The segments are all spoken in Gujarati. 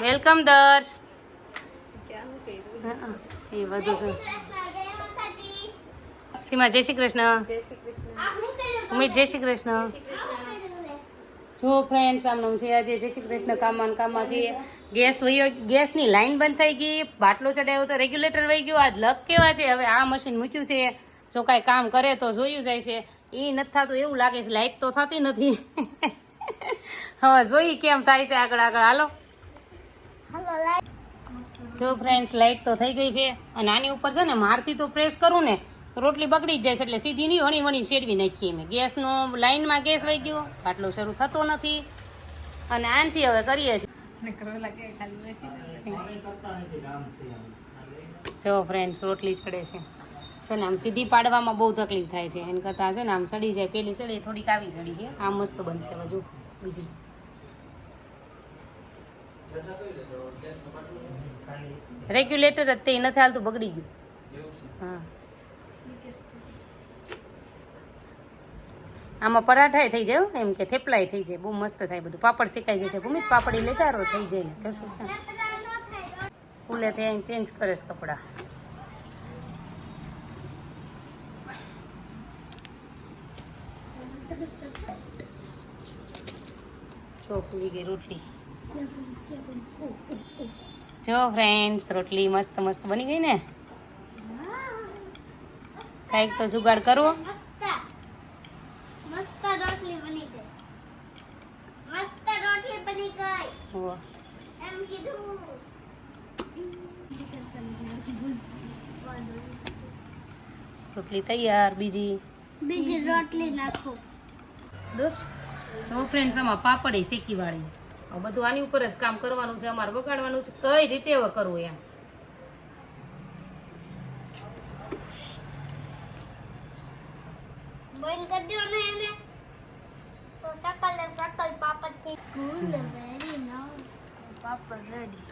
વેલકમ દર્શ. એ બધું છે? સીમા જય શ્રી કૃષ્ણ ઉમેશ જય શ્રી કૃષ્ણ. જો ફ્રેન્ડ આમનું છે આજે જય શ્રી કૃષ્ણ કામમાં કામમાં છીએ. ગેસ વયો ગેસની લાઈન બંધ થઈ ગઈ બાટલો ચડાવ્યો તો રેગ્યુલેટર વહી ગયું આજ લક કેવા છે? હવે આ મશીન મૂક્યું છે. જો કાંઈ કામ કરે તો જોયું જાય છે. એ નથી થતું એવું લાગે છે લાઇટ તો થતી નથી. હવે જોઈ કેમ થાય છે આગળ આગળ. હાલો. જો ફ્રેન્ડ્સ લાઈટ તો થઈ ગઈ છે અને આની ઉપર છે ને મારથી તો પ્રેસ કરું ને રોટલી બગડી જ જાય છે એટલે સીધી નહીં વણી વણી શેડવી નાખીએ મેં ગેસનો લાઈનમાં ગેસ વહી ગયો બાટલો શરૂ થતો નથી. અને આનથી હવે કરીએ છીએ. જો ફ્રેન્ડ્સ રોટલી ચડે છે. છે ને આમ સીધી પાડવામાં બહુ તકલીફ થાય છે. એને કરતાં છે ને આમ સડી જાય પેલી સડી થોડીક આવી સડી છે. આમ મસ્ત બનશે બધું બીજી. રેગ્યુલેટર જ તે નથી હાલતું, બગડી ગયું. હા. આમાં પરાઠાય થઈ જાય એમ કે થેપલાય થઈ જાય, બહુ મસ્ત થાય બધું. પાપડ શેકાઈ જશે ભૂમિ પાપડી લેતા રહો, થઈ જાય. ને સ્કૂલે થી ચેન્જ કરે કપડા. જો ગઈ રોટલી. જો ફ્રેન્ડ્સ રોટલી મસ્ત મસ્ત બની ગઈ ને? કંઈક તો જુગાડ કરો મસ્ત. રોટલી બની ગઈ. મસ્ત રોટલી બની ગઈ. એમ કીધું. રોટલી તૈયાર બીજી? બીજી રોટલી નાખો. જો ફ્રેન્ડ્સ આમાં પાપડી શેકી વાળી બધું આની ઉપર જ કામ કરવાનું છે અમારે બગાડવાનું છે કઈ રીતે હવે કરવું એમ? બંધ કરી દો ને એને. તો સકલ સકલ પાપડથી કુલ વેરી નાઉ પાપડ રેડી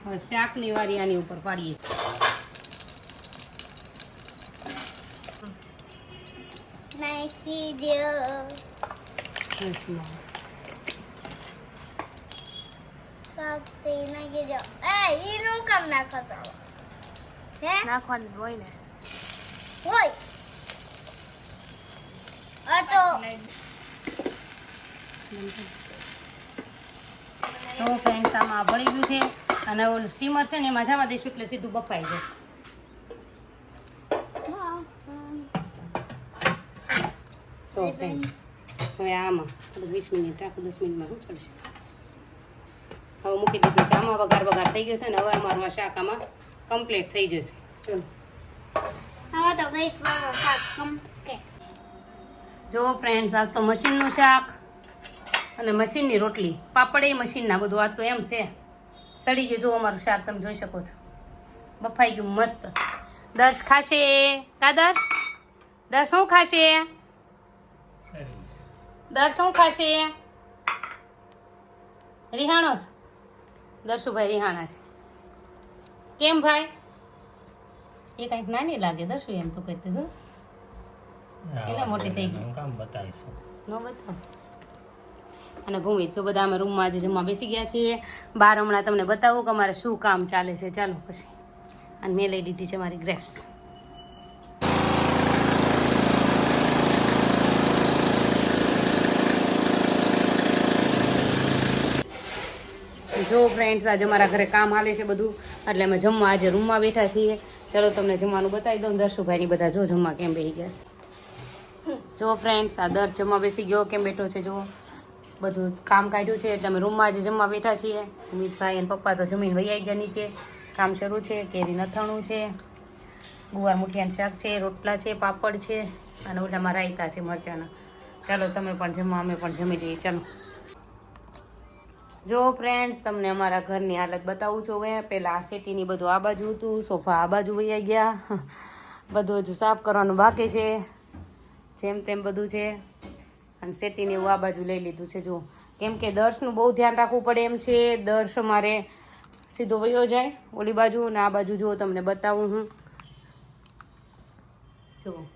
હવે શાકની વારી આની ઉપર પાડીએ. નાખી દો નાખી દો એ ઈનું કામ નાખો તો હે નાખવાની હોય ને હોય આ તો તો ફ્રેન્ડ્સ આમાં ભળી ગયું છે. અને ઓલું સ્ટીમર છે ને એમાં જવા દઈશું એટલે સીધું બફાઈ જાય. તો ફ્રેન્ડ હવે આમાં થોડું વીસ મિનિટ રાખો દસ મિનિટમાં શું ચડશે? હવે મૂકી દીધું છે. આમાં વઘાર વઘાર થઈ ગયો છે ને હવે અમારું શાક આમાં કમ્પ્લીટ થઈ જશે. ચલો. તો શાક જો ફ્રેન્ડ્સ આજ તો મશીનનું શાક અને મશીનની રોટલી. પાપડ એ મશીનના બધું આજ તો એમ છે. સડી ગયું. જો અમારું શાક તમે જોઈ શકો છો. બફાઈ ગયું મસ્ત. દર્શ ખાશે. કા દર્શ? દર્શ શું ખાશે? દર્શ શું ખાશે? રિહાણો છે? દર્શુભાઈ રિહાણા છે. કેમ ભાઈ? એ કાંઈક નાની લાગે દર્શુ એમ તો કહેते જો એટલે મોટી થઈ ગઈ. કામ બતાવીશું નો બતાવ. અને ભૂમિ જો બધા અમે રૂમમાં આજે જમવા બેસી ગયા છીએ બાર હમણાં તમને બતાવું કે અમારે શું કામ ચાલે છે. ચાલો પછી. અને મેં લઈ લીધી છે મારી ગ્રેપ્સ. જો ફ્રેન્ડ્સ આજે અમારા ઘરે કામ હાલે છે બધું, એટલે અમે જમવા આજે રૂમમાં બેઠા છીએ. ચલો તમને જમવાનું બતાવી દઉં. દર્શુભાઈની બધા જો જમવા કેમ બેસી ગયા છે. જો ફ્રેન્ડ્સ આ દર જમવા બેસી ગયો. કેમ બેઠો છે જો? બધું કામ કાઢ્યું છે, એટલે અમે રૂમમાં આજે જમવા બેઠા છીએ. અમિતભાઈ અને પપ્પા તો જમીન વૈયાઈ ગયા નીચે. કામ શરૂ છે, કેરી નથાણું છે, ગુવાર મુઠિયાનું શાક છે, રોટલા છે, પાપડ છે, અને ઓલામાં રાયતા છે મરચાના. ચાલો તમે પણ જમવા, અમે પણ જમી લઈએ. ચાલો. જો ફ્રેન્ડ્સ તમને અમારા ઘરની હાલત બતાવું છું હવે. પહેલાં આ સેટીની બધું આ બાજુ હતું, સોફા આ બાજુ વહી ગયા. બધું હજુ સાફ કરવાનું બાકી છે. જેમ તેમ બધું છે. અને સેટીને એવું આ બાજુ લઈ લીધું છે, જો. કેમ કે દર્શનું બહુ ધ્યાન રાખવું પડે એમ છે. દર્શ અમારે સીધો વયો જાય ઓલી બાજુ અને આ બાજુ જો તમને બતાવું હું. જુઓ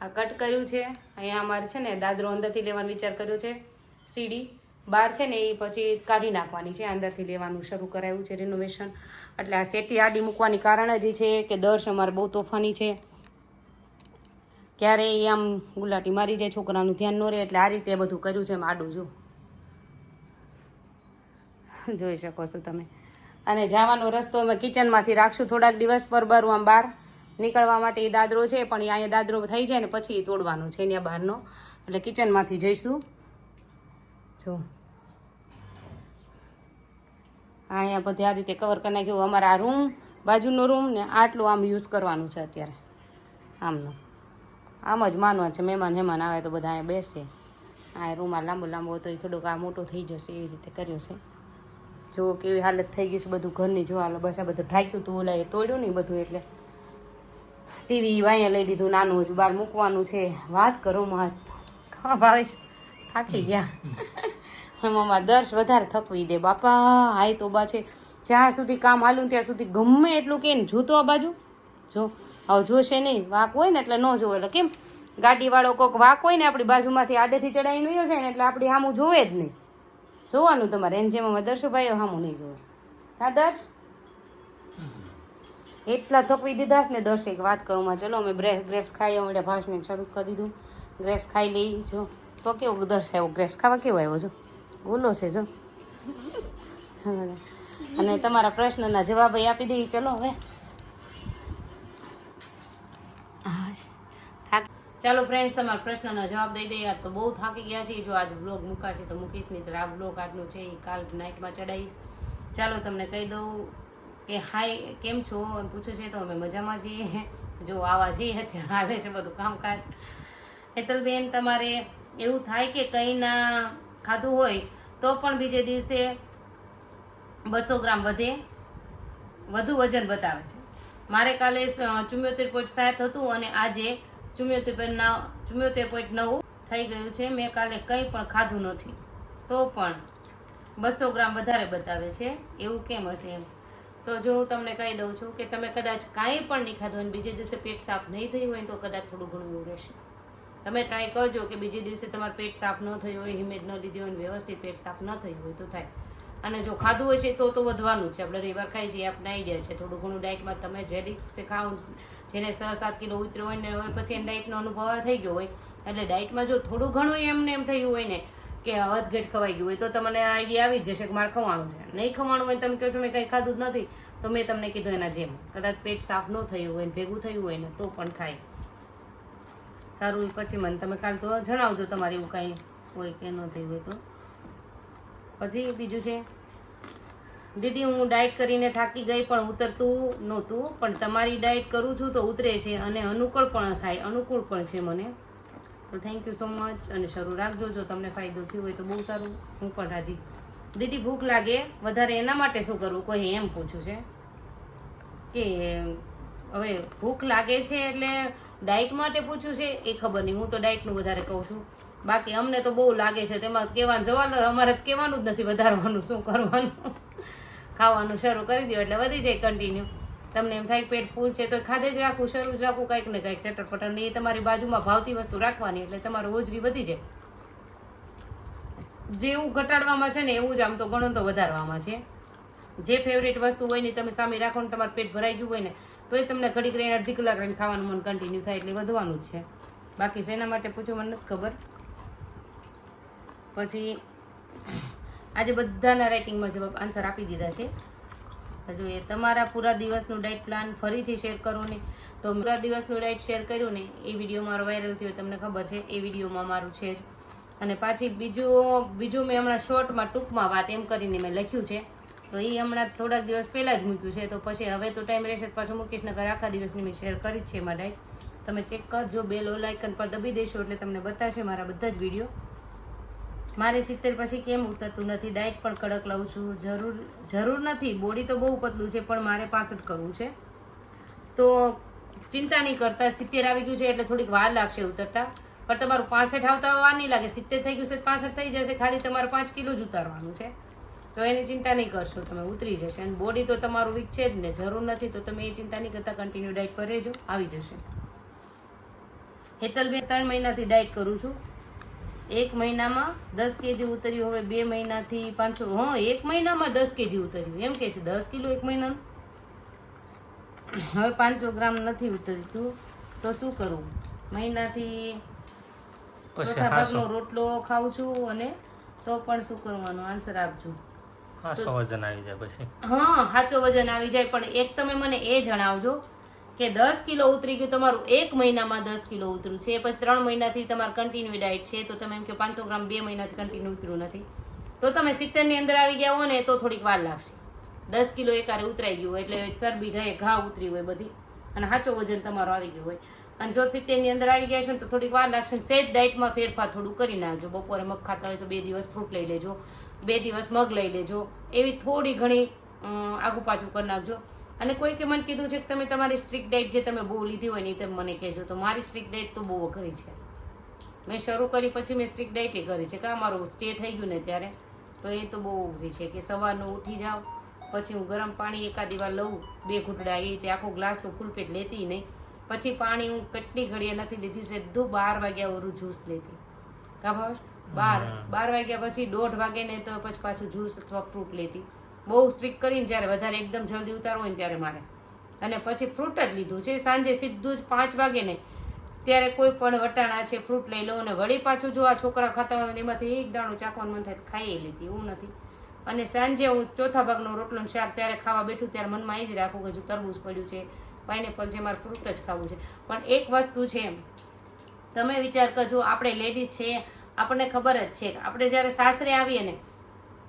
આ કટ કર્યું છે. અહીંયા અમારે છે ને દાદરો અંદરથી લેવાનો વિચાર કર્યો છે. સીડી બહાર છે ને એ પછી કાઢી નાખવાની છે. અંદરથી લેવાનું શરૂ કરાયું છે રિનોવેશન એટલે આ સેટી આડી મૂકવાની કારણ જ એ છે કે દર્શ અમારે બહુ તોફાની છે. ક્યારે આમ ગુલાટી મારી જાય, છોકરાનું ધ્યાન ન રહે એટલે આ રીતે બધું કર્યું છે એમ આડું, જો. જોઈ શકો છો તમે. અને જવાનો રસ્તો અમે કિચનમાંથી રાખશું. થોડાક દિવસ પર બરું આમ બહાર નીકળવા માટે એ દાદરો છે, પણ અહીંયા દાદરો થઈ જાય ને પછી તોડવાનો છે ત્યાં બહારનો. એટલે કિચનમાંથી જઈશું. જો હા અહીંયા બધે આ રીતે કવર કરી નાખ્યું. અમારા આ રૂમ બાજુનો રૂમ ને આટલું આમ યુઝ કરવાનું છે અત્યારે. આમનું. આમ જ માનવા છે મહેમાન હેમાન આવે તો બધા અહીંયા બેસે. આ રૂમમાં લાંબો લાંબો હતો એ થોડુંક આ મોટો થઈ જશે એવી રીતે કર્યો છે. જો કેવી હાલત થઈ ગઈ છે બધું ઘરની. જો હાલો બસ આ બધું ઢાંક્યું હતું ઓલા એ તોડ્યું નહીં બધું એટલે. ટીવી અહીંયા લઈ લીધું નાનું હજુ બહાર મૂકવાનું છે. વાત કરો માં ખાવા ભાવે થાકી ગયા. મમ્મા દર્શ વધારે થકવી દે. બાપા, હાય તો બા છે. જ્યાં સુધી કામ હાલું ત્યાં સુધી ગમે એટલું કે ને જોતો આ બાજુ. જો, હવે જોશે નહીં. વાક હોય ને એટલે ન જોવે એટલે કેમ? ગાડીવાળો કોઈક વાક હોય ને આપણી બાજુમાંથી આડેથી ચડાવીને વયો છે ને એટલે આપણી સામું જોવે જ નહીં. જોવાનું તમારે. એને જેમ અમે દર્શુભાઈઓ સામું નહીં જોવે. હા, દર્શ? એટલા થકવી દીધા છે ને દર્શ, એક વાત કરું માં. ચલો, અમે બ્રેસ ગ્રેપ્સ ખાઈ અમે ભાષને શરૂ કરી દીધું. ગ્રેપ્સ ખાઈ લઈ. જો, તો કેવું દર્શ આવ્યો? ગ્રેપ્સ ખાવા કેવો આવ્યો? જો. બોલો છે જો. અને તમારા પ્રશ્નના જવાબ આપી દઈએ. ચલો હવે. ચાલો ફ્રેન્ડ્સ તમારા પ્રશ્નના જવાબ દઈ દઈએ. તો બહુ થાકી ગયા છે જો આજ વ્લોગ મૂકાશે તો મૂકીશ, નહીં તો આ વ્લોગ આજનો છે. એ કાલ નાઇટમાં ચડાવીશ. ચાલો તમને કહી દઉં કે હાય કેમ છો? એમ પૂછે છે તો અમે મજામાં છીએ. જો આવા છીએ અત્યારે હાલે છે બધું કામકાજ. હેતલબેન, તમારે એવું થાય કે કંઈ ના ખાધું હોય તો પણ બીજે દિવસે બસો ગ્રામ વધે. વધુ વજન બતાવે છે. મારે કાલે ચુમ્યોતેર પોઈન્ટ સાત હતું અને આજે ચુમ્યોતેર પોઈન્ટ નવ, ચુમ્યોતેર પોઈન્ટ નવ થઈ ગયું છે. મેં કાલે કંઈ પણ ખાધું નથી. તો પણ બસો ગ્રામ વધારે બતાવે છે. એવું કેમ હશે એમ? તો જો હું તમને કહી દઉં છું કે તમે કદાચ કાંઈ પણ નહીં ખાધું અને બીજે દિવસે પેટ સાફ નહીં થયું હોય તો કદાચ થોડું ઘણું એવું રહેશે. તમે ટ્રાય કરજો કે બીજે દિવસે તમારું પેટ સાફ ન થયું હોય હિમેજ ન લીધી હોય વ્યવસ્થિત પેટ સાફ ન થયું હોય તો થાય. અને જો ખાધું હોય છે તો તો વધવાનું છે. આપણે રવિવાર ખાઈ જઈએ આપણે આઈડિયા છે. થોડું ઘણું ડાયટમાં તમે જે દિવસે ખાવ જેને છ સાત કિલો ઉતર્યો હોય ને હોય પછી એને ડાયટનો અનુભવ થઈ ગયો હોય. એટલે ડાયટમાં જો થોડું ઘણું એમને એમ થયું હોય ને, કે વધઘટ ખવાઈ ગયું હોય, તો તમને આઈડિયા આવી જશે કે મારે ખવાનું છે. નહીં ખવાનું હોય તમે કહો છો, મેં કંઈ ખાધું જ નથી. તો મેં તમને કીધું એના જેમ. કદાચ પેટ સાફ ન થયું હોય ભેગું થયું હોય ને, તો પણ થાય. સારું પછી મને તમે કાલ તો જણાવજો તમારે એવું કાંઈ હોય કે ન થયું હોય તો. પછી બીજું છે, દીદી, હું ડાયટ કરીને થાકી ગઈ પણ ઉતરતું નહોતું, પણ તમારી ડાયટ કરું છું તો ઉતરે છે અને અનુકૂળ પણ થાય, અનુકૂળ પણ છે મને. તો થેન્ક યુ સો મચ અને શરૂ રાખજો, જો તમને ફાયદો થયો હોય તો બહુ સારું, હું પણ રાજી. દીદી, ભૂખ લાગે, વધારે એના માટે શું કરવું કોઈ એમ પૂછ્યું છે કે હવે ભૂખ લાગે છે એટલે ડાયટ માટે પૂછ્યું છે, એ ખબર નહીં. હું તો ડાયટનું વધારે કહું છું. બાકી અમને તો બહુ લાગે છે. તેમાં કહેવાનું, જવાનું, અમારે જ કહેવાનું જ નથી વધારવાનું, શું કરવાનું. ખાવાનું શરૂ કરી દો એટલે વધી જાય કન્ટિન્યુ તમને એમ થાય પેટ ફૂલ છે, તો ખાધે જ રાખવું, શરૂ જ રાખવું, કંઈક ને કંઈક ચટર પટર ને એ તમારી બાજુમાં ભાવતી વસ્તુ રાખવાની, એટલે તમારું હોજરી વધી જાય. જેવું ઘટાડવામાં છે ને એવું જ આમ તો ઘણું તો વધારવામાં છે. જે ફેવરેટ વસ્તુ હોય ને તમે સામે રાખો ને તમારું પેટ ભરાઈ ગયું હોય ને તો એ તમને ઘડીક રહીને અડધી કલાક રહીને ખાવાનું મન કન્ટિન્યુ થાય એટલે વધવાનું છે. બાકી શેના માટે પૂછો મને નથી ખબર. પછી આજે બધાના રાઇટિંગમાં જવાબ આન્સર આપી દીધા છે. હજુ એ તમારા પૂરા દિવસનું ડાયટ પ્લાન ફરીથી શેર કરું ને. તો પૂરા દિવસનું ડાયટ શેર કર્યું ને, એ વીડિયો મારો વાયરલ થયો, તમને ખબર છે, એ વિડીયોમાં મારું છે જ. અને પાછી બીજું બીજું મેં હમણાં શોર્ટમાં ટૂંકમાં વાત એમ કરીને મેં લખ્યું છે. તો એ હમણાં થોડાક દિવસ પહેલાં જ મૂક્યું છે. તો પછી હવે તો ટાઈમ રહેશે પાછું મૂકીશ નગર આખા દિવસની મેં શેર કરી જ છે એમાં ડાયટ તમે ચેક કરજો બે ઓલ આઇકન પર દબી દેશો એટલે તમને બતાવશે મારા બધા જ વીડિયો મારે સિત્તેર પછી કેમ ઉતરતું નથી? ડાયટ પણ કડક લઉં છું. જરૂર જરૂર નથી. બોડી તો બહુ પતલું છે, પણ મારે પાસઠ કરવું છે. તો ચિંતા નહીં કરતા. સિત્તેર આવી ગયું છે એટલે થોડીક વાર લાગશે ઉતરતા. પણ તમારું પાસઠ આવતા વાર નહીં લાગે. સિત્તેર થઈ ગયું છે પાસઠ થઈ જશે. ખાલી તમારે પાંચ કિલો જ ઉતારવાનું છે. તો એની ચિંતા નહીં કરશો તમે ઉતરી જશે. અને બોડી તો તમારું વીક છે જ ને જરૂર નથી તો તમે એ ચિંતા નહીં કરતા કન્ટિન્યુ ડાયટ પર રહેજો આવી જશે. હેતલબેન ત્રણ મહિનાથી ડાયટ કરું છું. એક મહિનામાં દસ કેજી ઉતર્યું હવે બે મહિનાથી પાંચસો હા એક મહિનામાં દસ કેજી ઉતર્યું. એમ કે છે દસ કિલો એક મહિનાનું? હવે પાંચસો ગ્રામ નથી ઉતર્યું તો શું કરવું મહિનાથી ચોથા ભાગનો રોટલો ખાઉં છું અને તો પણ શું કરવાનું? આન્સર આપજો. હાસો વજન આવી જાય પછી. હા, સાચો વજન આવી જાય, પણ એક તમે મને એ જણાવજો કે દસ કિલો ઉતરી ગયું, તમારું એક મહિનામાં દસ કિલો ઉતર્યું છે, પછી ત્રણ મહિનાથી તમારું કન્ટિન્યુ ડાયટ છે, તો તમે એમ કે પાંચસો ગ્રામ બે મહિનાથી કન્ટિન્યુ ઉતર્યું નથી. તો તમે સિત્તેરની અંદર આવી ગયા હો ને, તો થોડીક વાર લાગશે. દસ કિલો એકારે ઉતરાઈ ગયું હોય, એટલે ચરબી થાય ઘા ઉતરી હોય બધી, અને સાચો વજન તમારો આવી ગયું હોય. અને જો સિત્તેરની અંદર આવી ગયા છે તો થોડીક વાર લાગશે સેજ ડાયટમાં ફેરફાર થોડું કરી નાખજો. બપોરે મગ ખાતા હોય તો બે દિવસ ફ્રૂટ લઈ લેજો. બે દિવસ મગ લઈ લેજો. એવી થોડી ઘણી આગું પાછું કરી નાખજો. અને કોઈકે મને કીધું છે કે તમે તમારી સ્ટ્રિક્ટ ડાયટ જે તમે બહુ લીધી હોય ને એ તમે મને કહેજો. તો મારી સ્ટ્રિક્ટ ડાયટ તો બહુ અઘરી છે. મેં શરૂ કરી પછી મેં સ્ટ્રિક્ટ ડાયટ કરી છે. કે મારું સ્ટે થઈ ગયું ને ત્યારે તો એ તો બહુ અઘરી છે કે સવારનું ઉઠી જાવ પછી હું ગરમ પાણી એકાદી વાર લઉં, બે ઘૂંટડા એ રીતે આખો ગ્લાસ તો ફૂલ લેતી નહીં. પછી પાણી હું કેટલી ઘડીએ નથી લીધી, સીધું બાર વાગ્યા ઓરું જ્યુસ લેતી. કા ભાવેશ? બાર બાર વાગ્યા પછી દોઢ વાગે ને તો પછી પાછું જ્યુસ અથવા ફ્રૂટ લેતી. બહુ સ્ટ્રીક કરીને જ્યારે વધારે એકદમ જલ્દી ઉતારવું હોય ને ત્યારે મારે. અને પછી ફ્રૂટ જ લીધું છે. સાંજે સીધું જ પાંચ વાગે ને ત્યારે કોઈ પણ વટાણા છે ફ્રૂટ લઈ લો અને વળી પાછું જો આ છોકરા ખાતા હોય ને એમાંથી એક દાણું ચાખવાનું મન થાય ખાઈ લીધી એવું નથી. અને સાંજે હું ચોથા ભાગનો રોટલો ને શાક ત્યારે ખાવા બેઠું ત્યારે મનમાં એ જ રાખું કે જો તરબૂજ પડ્યું છે. પાઇનેપલ છે મારે ફ્રૂટ જ ખાવું છે. પણ એક વસ્તુ છે તમે વિચાર કરજો આપણે લેડીઝ છે આપણને ખબર જ છે આપણે જ્યારે સાસરે આવીએ ને,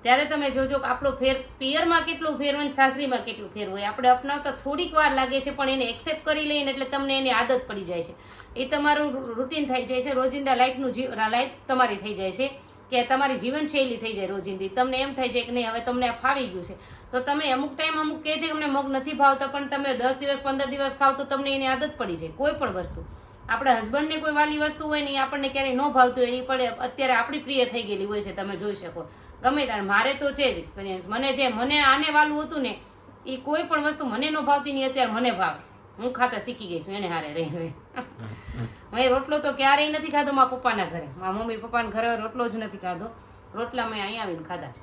ત્યારે તમે જોજો કે આપણો ફેર, પિયરમાં કેટલું ફેર હોય સાસરીમાં કેટલું ફેર હોય. આપણે અપનાવતા થોડીક વાર લાગે છે, પણ એને એક્સેપ્ટ કરી લઈને એટલે તમને એની આદત પડી જાય છે. એ તમારું રૂટીન થઈ જાય છે. રોજિંદા લાઈફનું લાઈફ તમારી થઈ જાય છે કે તમારી જીવનશૈલી થઈ જાય રોજિંદી. તમને એમ થઈ જાય કે નહીં, હવે તમને આ ફાવી ગયું છે. તો તમે અમુક ટાઈમ અમુક કહે છે કે અમને મગ નથી ભાવતા, પણ તમે દસ દિવસ, પંદર દિવસ ખાવ તો તમને એની આદત પડી જાય. કોઈ પણ વસ્તુ. આપણા હસબન્ડને કોઈ વાલી વસ્તુ હોય ને એ આપણને ક્યારેય ન ભાવતું હોય, એ પડે. અત્યારે આપણી પ્રિય થઈ ગયેલી હોય છે, તમે જોઈ શકો. ગમે ત્યારે. મારે તો છે જ એક્સપિરિયન્સ મને જે, મને આને વાલું હતું ને, એ કોઈ પણ વસ્તુ મને ન ભાવતી નહીં અત્યારે મને ભાવ. હું ખાતા શીખી ગઈ છું, એને હારે રહી રહી મેં રોટલો તો ક્યારેય નથી ખાધો મારા પપ્પાના ઘરે. મારા મમ્મી પપ્પાના ઘરે રોટલો જ નથી ખાધો. રોટલા મેં અહીં આવીને ખાધા છે.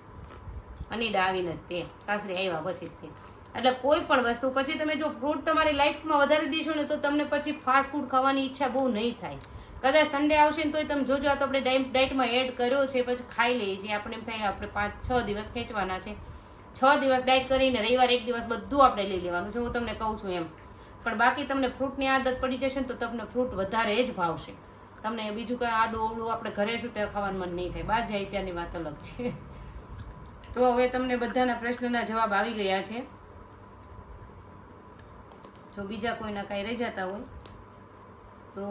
અનીડા આવીને તે, સાસરી આવ્યા પછી તે. એટલે કોઈ પણ વસ્તુ. પછી તમે જો ફ્રૂટ તમારી લાઈફમાં વધારી દેશો ને તો તમને પછી ફાસ્ટ ફૂડ ખાવાની ઈચ્છા બહુ નહીં થાય. કદાચ સન્ડે આવશે ને તોય તમે જોજો, આ તો આપણે ડાઈટ ડાયટમાં એડ કર્યો છે, પછી ખાઈ લઈએ છીએ. આપણે એમ થાય આપણે પાંચ છ દિવસ ખેંચવાના છે. છ દિવસ ડાયટ કરીને રવિવાર એક દિવસ બધું આપણે લઈ લેવાનું છે, હું તમને કહું છું એમ. પણ બાકી તમને ફ્રૂટની આદત પડી જશે ને તો તમને ફ્રૂટ વધારે જ ભાવશે. તમને બીજું કંઈ આડું અવળું આપણે ઘરે શું ત્યારે ખાવાનું મન નહીં થાય. બહાર જાય ત્યાંની વાત અલગ છે. તો હવે તમને બધાના પ્રશ્નના જવાબ આવી ગયા છે. જો બીજા કોઈના કાંઈ રહી જતા હોય તો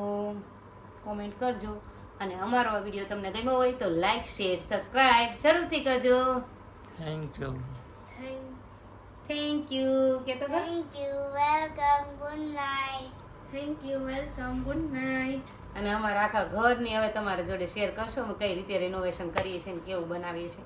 કોમેન્ટ કરજો. અને અમારો આ વીડિયો તમને ગમ્યો હોય તો લાઈક શેર સબસ્ક્રાઇબ જરૂરથી કરજો. થેન્ક યુ થેન્ક યુ કે તો thank you welcome Welcome. Good thank you welcome Welcome. Good અને અમારા આખા ઘરની હવે તમારા જોડે શેર કરશો. અમે કઈ રીતે રિનોવેશન કરીએ છીએ ને કેવું બનાવીએ છીએ.